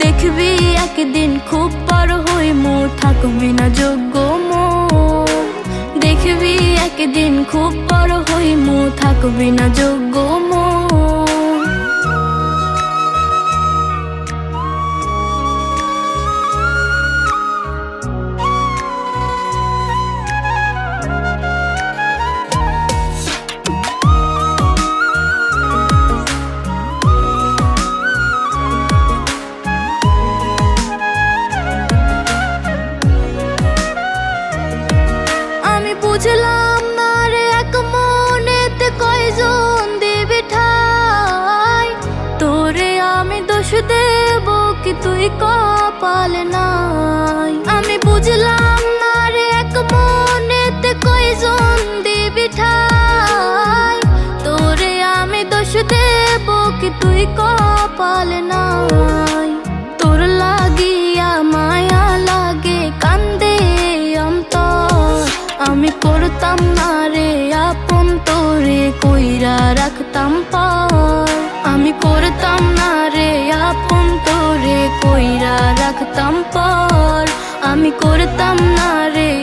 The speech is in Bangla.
দেখবি একদিন খুব বড় হই মো থাকবি না যোগ্য মো দেখবি একদিন খুব বড় হই মো থাকবি না যোগ্য বুঝলাম না রে এক মনেতে কয়জন দেবে ঠাই। তোরে আমি দোষ দেব কি তুই কপাল নাই। আমি বুঝলাম না রে এক মনেতে কয়জন দেবে ঠাই। তোরে আমি দোষ দেব কি তুই কপাল নাই। করতাম না রে, আপন তোরে কইরা রাখতাম পর আমি করতাম না রে, আপন তোরে কইরা রাখতাম পর। আমি করতাম না রে